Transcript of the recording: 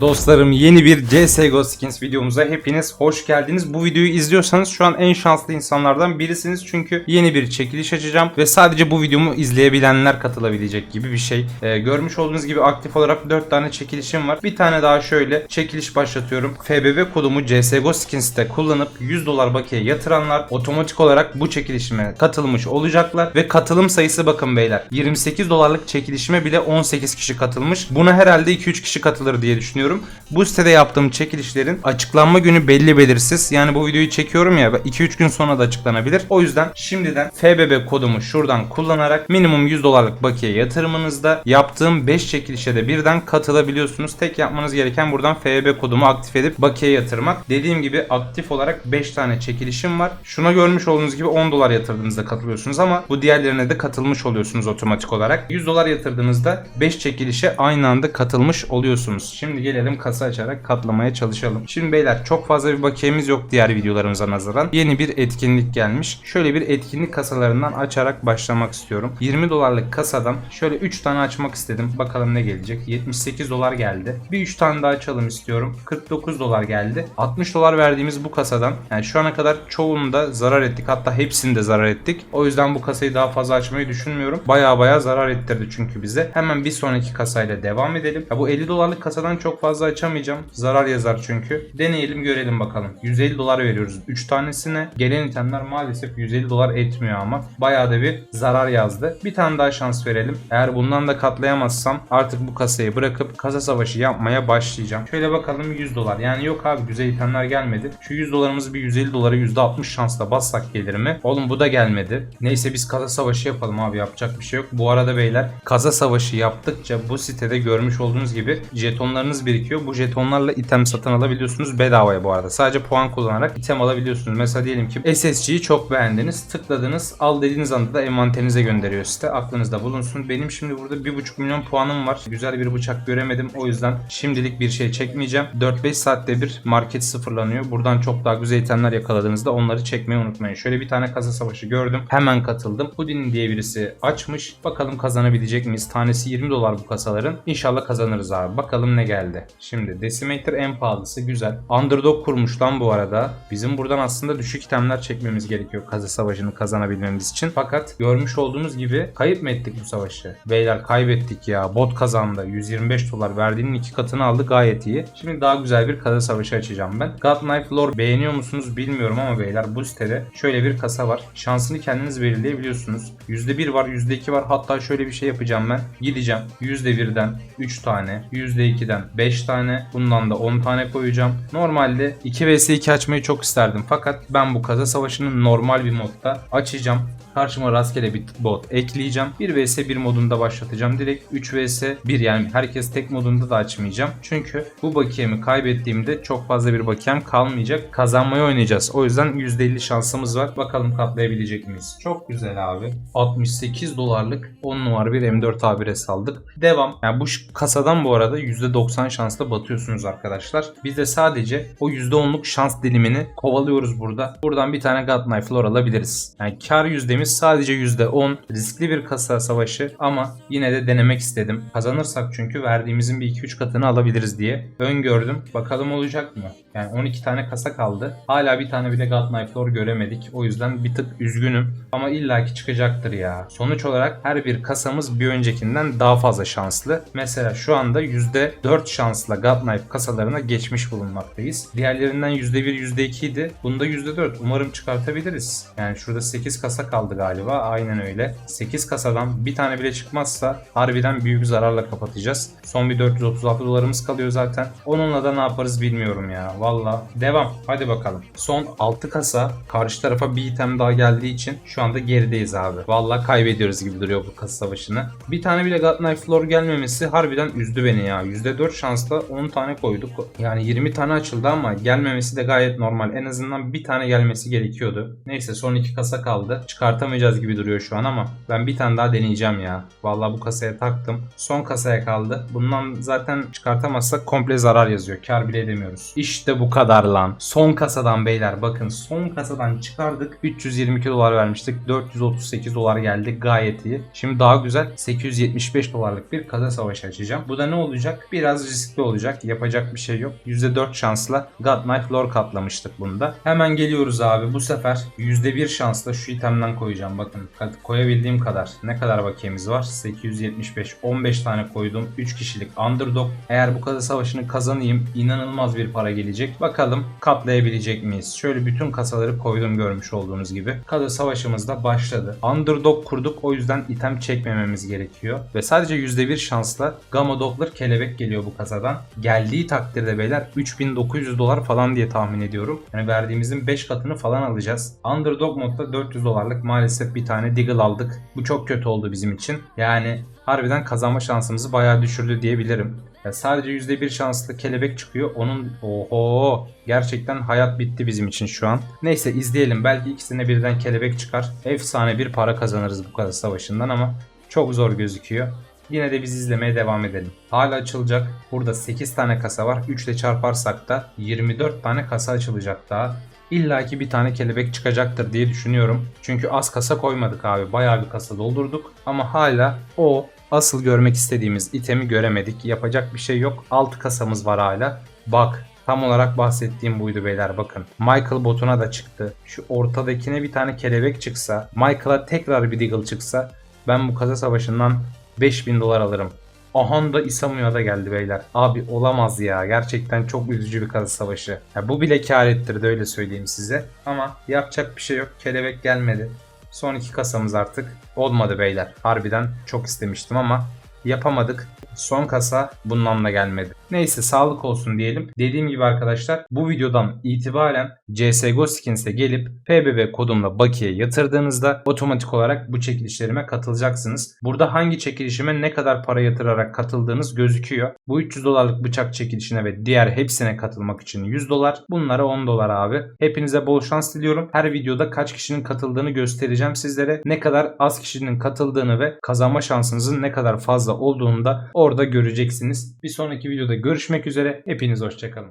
Dostlarım yeni bir CSGO Skins videomuza hepiniz hoş geldiniz. Bu videoyu izliyorsanız şu an en şanslı insanlardan birisiniz. Çünkü yeni bir çekiliş açacağım ve sadece bu videomu izleyebilenler katılabilecek gibi bir şey. Ee, görmüş olduğunuz gibi aktif olarak 4 tane çekilişim var. Bir tane daha şöyle çekiliş başlatıyorum. FBB kodumu CSGO Skins'te kullanıp 100 dolar bakiye yatıranlar otomatik olarak bu çekilişime katılmış olacaklar. Ve katılım sayısı bakın beyler 28 dolarlık çekilişime bile 18 kişi katılmış. Buna herhalde 2-3 kişi katılır diye düşünüyorum. Bu sitede yaptığım çekilişlerin açıklanma günü belli belirsiz. Yani bu videoyu çekiyorum ya 2-3 gün sonra da açıklanabilir. O yüzden şimdiden FBB kodumu şuradan kullanarak minimum 100 dolarlık bakiye yatırımınızda yaptığım 5 çekilişe de birden katılabiliyorsunuz. Tek yapmanız gereken buradan FBB kodumu aktif edip bakiye yatırmak. Dediğim gibi aktif olarak 5 tane çekilişim var. Şuna görmüş olduğunuz gibi 10 dolar yatırdığınızda katılıyorsunuz ama bu diğerlerine de katılmış oluyorsunuz otomatik olarak. 100 dolar yatırdığınızda 5 çekilişe aynı anda katılmış oluyorsunuz. Şimdi gelelim kasa açarak katlamaya çalışalım. Şimdi beyler çok fazla bir bakiyemiz yok diğer videolarımıza nazaran. Yeni bir etkinlik gelmiş. Şöyle bir etkinlik kasalarından açarak başlamak istiyorum. 20 dolarlık kasadan şöyle 3 tane açmak istedim. Bakalım ne gelecek. 78 dolar geldi. Bir 3 tane daha açalım istiyorum. 49 dolar geldi. 60 dolar verdiğimiz bu kasadan yani şu ana kadar çoğunda zarar ettik. Hatta hepsinde zarar ettik. O yüzden bu kasayı daha fazla açmayı düşünmüyorum. Baya baya zarar ettirdi çünkü bize. Hemen bir sonraki kasayla devam edelim. Ya bu 50 dolarlık kasadan çok fazla açamayacağım. Zarar yazar çünkü. Deneyelim görelim bakalım. 150 dolar veriyoruz 3 tanesine. Gelen itemler maalesef 150 dolar etmiyor ama. Bayağı da bir zarar yazdı. Bir tane daha şans verelim. Eğer bundan da katlayamazsam artık bu kasayı bırakıp kasa savaşı yapmaya başlayacağım. Şöyle bakalım 100 dolar. Yani yok abi güzel itemler gelmedi. Şu 100 dolarımızı bir 150 dolara %60 şansla bassak gelir mi? Oğlum bu da gelmedi. Neyse biz kasa savaşı yapalım abi yapacak bir şey yok. Bu arada beyler kasa savaşı yaptıkça bu sitede görmüş olduğunuz gibi jetonlarınız birikiyor. Bu jetonlarla item satın alabiliyorsunuz bedavaya bu arada. Sadece puan kullanarak item alabiliyorsunuz. Mesela diyelim ki SSG'yi çok beğendiniz. Tıkladınız. Al dediğiniz anda da envanterinize gönderiyor site. Aklınızda bulunsun. Benim şimdi burada 1.5 milyon puanım var. Güzel bir bıçak göremedim. O yüzden şimdilik bir şey çekmeyeceğim. 4-5 saatte bir market sıfırlanıyor. Buradan çok daha güzel itemler yakaladığınızda onları çekmeyi unutmayın. Şöyle bir tane kasa savaşı gördüm. Hemen katıldım. Houdini diye birisi açmış. Bakalım kazanabilecek miyiz? Tanesi 20 dolar bu kasaların. İnşallah kazanırız abi. Bakalım ne geldi. Şimdi Decimator en pahalısı. Güzel. Underdog kurmuş lan bu arada. Bizim buradan aslında düşük itemler çekmemiz gerekiyor kasa savaşını kazanabilmemiz için. Fakat görmüş olduğunuz gibi kayıp mı ettik bu savaşı? Beyler kaybettik ya. Bot kazandı. 125 dolar verdiğinin iki katını aldı gayet iyi. Şimdi daha güzel bir kasa savaşı açacağım ben. God Knife Lore beğeniyor musunuz bilmiyorum ama beyler bu sitede şöyle bir kasa var. Şansını kendiniz belirleyebiliyorsunuz. %1 var, %2 var. Hatta şöyle bir şey yapacağım ben. Gideceğim. %1'den 3 tane, %2'den 5 tane, bundan da 10 tane koyacağım. Normalde 2 vs 2 açmayı çok isterdim. Fakat ben bu kasa savaşını normal bir modda açacağım. Karşıma rastgele bir bot ekleyeceğim. 1 vs 1 modunda başlatacağım. Direkt 3 vs 1 yani herkes tek modunda da açmayacağım. Çünkü bu bakiyemi kaybettiğimde çok fazla bir bakiyem kalmayacak. Kazanmayı oynayacağız. O yüzden %50 şansımız var. Bakalım katlayabilecek miyiz? Çok güzel abi. 68 dolarlık 10 numara bir M4 A1'e saldık. Devam. Yani bu kasadan bu arada %90 şansla batıyorsunuz arkadaşlar. Biz de sadece o %10'luk şans dilimini kovalıyoruz burada. Buradan bir tane God Knife Lore alabiliriz. Yani kar yüzdemiz sadece %10. Riskli bir kasa savaşı ama yine de denemek istedim. Kazanırsak çünkü verdiğimizin bir 2-3 katını alabiliriz diye öngördüm. Bakalım olacak mı? Yani 12 tane kasa kaldı. Hala bir tane bile God Knife Lore göremedik. O yüzden bir tık üzgünüm. Ama illaki çıkacaktır ya. Sonuç olarak her bir kasamız bir öncekinden daha fazla şanslı. Mesela şu anda %4 şansla God Knife kasalarına geçmiş bulunmaktayız. Diğerlerinden %1, %2 idi. Bunda %4. Umarım çıkartabiliriz. Yani şurada 8 kasa kaldı galiba. Aynen öyle. 8 kasadan bir tane bile çıkmazsa harbiden büyük zararla kapatacağız. Son bir 436 dolarımız kalıyor zaten. Onunla da ne yaparız bilmiyorum ya. Valla. Devam. Hadi bakalım. Son 6 kasa. Karşı tarafa bir item daha geldiği için şu anda gerideyiz abi. Valla kaybediyoruz gibi duruyor bu kasa savaşını. Bir tane bile God Knife Lore gelmemesi harbiden üzdü beni ya. %4 şansla 10 tane koyduk. Yani 20 tane açıldı ama gelmemesi de gayet normal. En azından bir tane gelmesi gerekiyordu. Neyse son 2 kasa kaldı. Çıkartamayacağız gibi duruyor şu an ama ben bir tane daha deneyeceğim ya. Valla bu kasaya taktım. Son kasaya kaldı. Bundan zaten çıkartamazsak komple zarar yazıyor. Kar bile edemiyoruz. İşte bu kadar lan. Son kasadan beyler bakın son kasadan çıkardık. 322 dolar vermiştik. 438 dolar geldi. Gayet iyi. Şimdi daha güzel 875 dolarlık bir kasa savaşı açacağım. Bu da ne olacak? Biraz riskli olacak. Yapacak bir şey yok. %4 şansla God Knife Lore katlamıştık bunda. Hemen geliyoruz abi. Bu sefer %1 şansla şu itemden koyacağım. Bakın koyabildiğim kadar. Ne kadar bakiyemiz var? 875. 15 tane koydum. 3 kişilik underdog. Eğer bu kasa savaşını kazanayım inanılmaz bir para gelecek. Bakalım katlayabilecek miyiz? Şöyle bütün kasaları koydum görmüş olduğunuz gibi. Kasa savaşımız da başladı. Underdog kurduk. O yüzden item çekmememiz gerekiyor. Ve sadece %1 şansla Gamma Doppler kelebek geliyor bu kasadan. Geldiği takdirde beyler 3900 dolar falan diye tahmin ediyorum. Yani verdiğimizin 5 katını falan alacağız. Underdog modda 400 dolarlık maalesef bir tane Deagle aldık. Bu çok kötü oldu bizim için. Yani harbiden kazanma şansımızı bayağı düşürdü diyebilirim. Ya sadece %1 şanslı kelebek çıkıyor. Onun oho gerçekten hayat bitti bizim için şu an. Neyse izleyelim. Belki ikisine birden kelebek çıkar. Efsane bir para kazanırız bu kadar savaşından ama çok zor gözüküyor. Yine de biz izlemeye devam edelim. Hala açılacak. Burada 8 tane kasa var. 3 ile çarparsak da 24 tane kasa açılacak daha. İlla ki bir tane kelebek çıkacaktır diye düşünüyorum. Çünkü az kasa koymadık abi. Bayağı bir kasa doldurduk. Ama hala o asıl görmek istediğimiz itemi göremedik. Yapacak bir şey yok. 6 kasamız var hala. Bak Tam olarak bahsettiğim buydu beyler bakın. Michael botuna da çıktı. Şu ortadakine bir tane kelebek çıksa, Michael'a tekrar bir Deagle çıksa ben bu kasa savaşından 5000 dolar alırım. Ahan da Isamu'ya da geldi beyler. Abi olamaz ya. Gerçekten çok üzücü bir kasa savaşı. Ya bu bile kar ettirdi öyle söyleyeyim size. Ama yapacak bir şey yok. Kelebek gelmedi. Son iki kasamız artık olmadı beyler. Harbiden çok istemiştim ama yapamadık. Son kasa bundan da gelmedi. Neyse sağlık olsun diyelim. Dediğim gibi arkadaşlar bu videodan itibaren CSGO Skins'e gelip PBB kodumla bakiye yatırdığınızda otomatik olarak bu çekilişlerime katılacaksınız. Burada hangi çekilişime ne kadar para yatırarak katıldığınız gözüküyor. Bu 300 dolarlık bıçak çekilişine ve diğer hepsine katılmak için 100 dolar. Bunlara 10 dolar abi. Hepinize bol şans diliyorum. Her videoda kaç kişinin katıldığını göstereceğim sizlere. Ne kadar az kişinin katıldığını ve kazanma şansınızın ne kadar fazla olduğunu da orada göreceksiniz. Bir sonraki videoda görüşmek üzere. Hepiniz hoşçakalın.